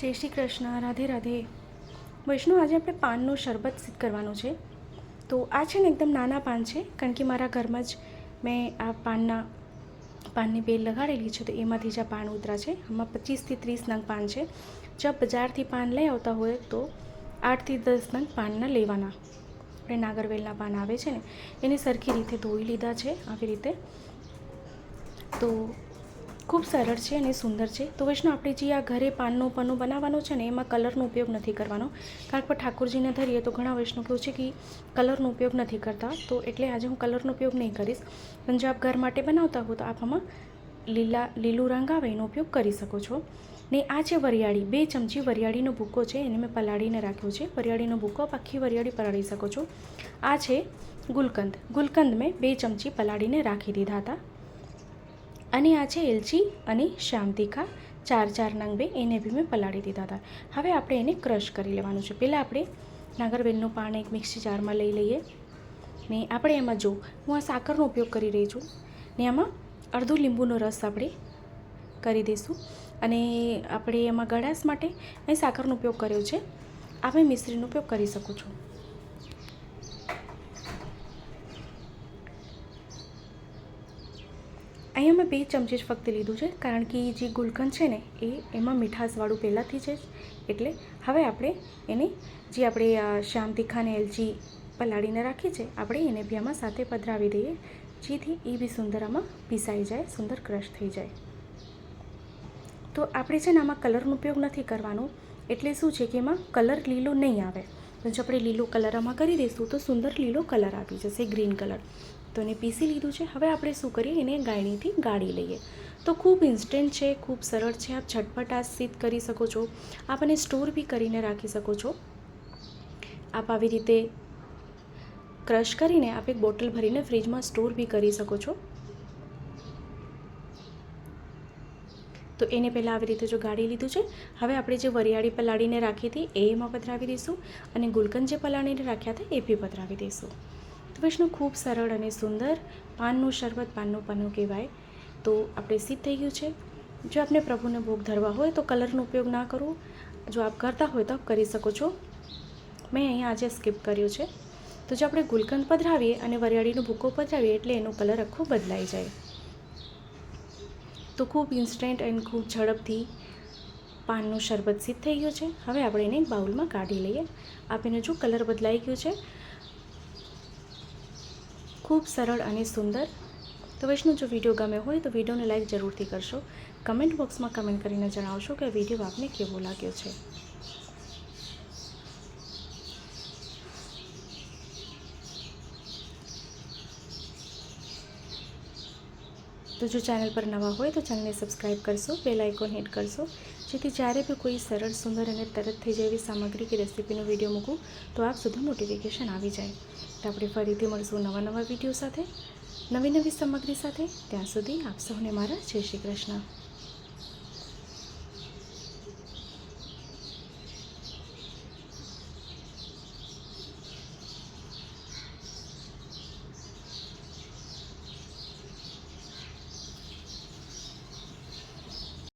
જય શ્રી કૃષ્ણ, રાધે રાધે. વૈષ્ણવ, આજે આપણે પાનનું શરબત સિદ્ધ કરવાનું છે. તો આ છે ને એકદમ નાના પાન છે, કારણ કે મારા ઘરમાં જ મેં આ પાનના, પાનની બેલ લગાડેલી છે, તો એમાંથી જ આ પાન ઉતરા છે. આમાં પચીસથી ત્રીસ નંગ પાન છે. જો બજારથી પાન લઈ આવતા હોય, તો આઠથી દસ નંગ પાનના લેવાના. આપણે નાગરવેલના પાન આવે છે ને, એને સરખી રીતે ધોઈ લીધા છે, આવી રીતે. તો ખૂબ સરળ છે અને સુંદર છે. તો વૈષ્ણવ, આપણે જે આ ઘરે પાનનું પન્નું બનાવવાનું છે ને, એમાં કલરનો ઉપયોગ નથી કરવાનો. કારણ કે ઠાકોરજીને ધરીએ તો ઘણા વૈષ્ણવ કેવું છે કે કલરનો ઉપયોગ નથી કરતા. તો એટલે આજે હું કલરનો ઉપયોગ નહીં કરીશ. પણ જો આપ ઘર માટે બનાવતા હો તો આપ આમાં લીલા, લીલું રંગ આવે, એનો ઉપયોગ કરી શકો છો. ને આ છે વરિયાળી. બે ચમચી વરિયાળીનો ભૂકો છે, એને મેં પલાળીને રાખ્યો છે. વરિયાળીનો ભૂકો આખી વરિયાળી પલાળી શકો છો. આ છે ગુલકંદ. ગુલકંદ મેં બે ચમચી પલાળીને રાખી દીધા હતા. અને આ છે એલચી અને શ્યામ તીખા ચાર ચાર નંગ બે એને બી મેં પલાળી દીધા હતા. હવે આપણે એને ક્રશ કરી લેવાનું છે. પહેલાં આપણે નાગરવેલનું પાન એક મિક્સી જારમાં લઈ લઈએ. ને આપણે એમાં જો, હું આ સાકરનો ઉપયોગ કરી રહી છું. ને આમાં અડધો લીંબુનો રસ આપણે કરી દઈશું. અને આપણે એમાં ગળાશ માટે અહીં સાકરનો ઉપયોગ કર્યો છે. આપણે મિશ્રીનો ઉપયોગ કરી શકું છો. અહીંયા મેં બે ચમચી જ ફક્ત લીધું છે, કારણ કે જે ગુલકંદ છે ને, એ એમાં મીઠાશવાળું પહેલાંથી છે એટલે હવે આપણે એને જે આપણે શ્યામ તીખાને એલચી પલાળીને રાખી છે, આપણે એને બી આમાં સાથે પધરાવી દઈએ, જેથી એ બી સુંદર આમાં પીસાઈ જાય, સુંદર ક્રશ થઈ જાય. તો આપણે છે ને આમાં કલરનો ઉપયોગ નથી કરવાનો, એટલે શું છે કે એમાં કલર લીલો નહીં આવે. જો આપણે લીલો કલર આમાં કરી દઈશું તો સુંદર લીલો કલર આવી જશે, ગ્રીન કલર. તો એને પીસી લીધું છે. હવે આપણે શું કરીએ? એને ગાયણીથી ગાળી લઈએ. તો ખૂબ ઇન્સ્ટન્ટ છે, ખૂબ સરળ છે. આપ ઝટપટ આ સિદ્ધ કરી શકો છો. આપ એને સ્ટોર બી કરીને રાખી શકો છો. આપ આવી રીતે ક્રશ કરીને આપ એક બોટલ ભરીને ફ્રીજમાં સ્ટોર બી કરી શકો છો. તો એને પહેલાં આવી રીતે જો ગાળી લીધું છે, હવે આપણે જે વરિયાળી પલાળીને રાખી હતી, એ એમાં પધરાવી દઈશું અને ગુલકંદ જે પલાળીને રાખ્યા હતા, એ બી પધરાવી દઈશું. તો વૈષ્ણવ ખૂબ સરળ અને સુંદર, પાનનું શરબત, પાનનું પન્નું કહેવાય. તો આપણે સિદ્ધ થઈ ગયું છે. જો આપને પ્રભુને ભોગ ધરવા હોય તો કલરનો ઉપયોગ ના કરો. જો આપ કરતા હોય તો આપ કરી શકો છો. મેં અહીંયા આજે સ્કીપ કર્યું છે. તો જો આપણે ગુલકંદ પધરાવીએ અને વરિયાળીનો ભૂકો પધરાવીએ એટલે એનો કલર આખો બદલાઈ જાય. તો ખૂબ ઇન્સ્ટન્ટ એન્ડ ખૂબ ઝડપથી પાનનું શરબત સિદ્ધ થઈ ગયું છે. હવે આપણે એને એક બાઉલમાં કાઢી લઈએ. આપીને જો કલર બદલાઈ ગયું છે. ખૂબ સરળ અને સુંદર. તો વૈષ્ણવ જો વીડિયો ગમે હોય તો વિડીયોને લાઈક જરૂરથી કરશો. કમેન્ટ બોક્સમાં કમેન્ટ કરીને જણાવશો કે વીડિયો આપને કેવો લાગ્યો છે. તો જો ચેનલ પર નવા હોય તો ચેનલને સબસ્ક્રાઈબ કરશો, બેલ આઇકોન હિટ કરશો. જેથી જ્યારે બી કોઈ સરળ, સુંદર અને તરત થઈ જાય એવી સામગ્રી કે રેસીપીનો વીડિયો મૂકું, તો આપ સુધી નોટિફિકેશન આવી જાય. તો આપણે ફરીથી મળશું નવા નવા વીડિયો સાથે, નવી નવી સામગ્રી સાથે. ત્યાં સુધી આપ સૌને મારા જય શ્રી કૃષ્ણ.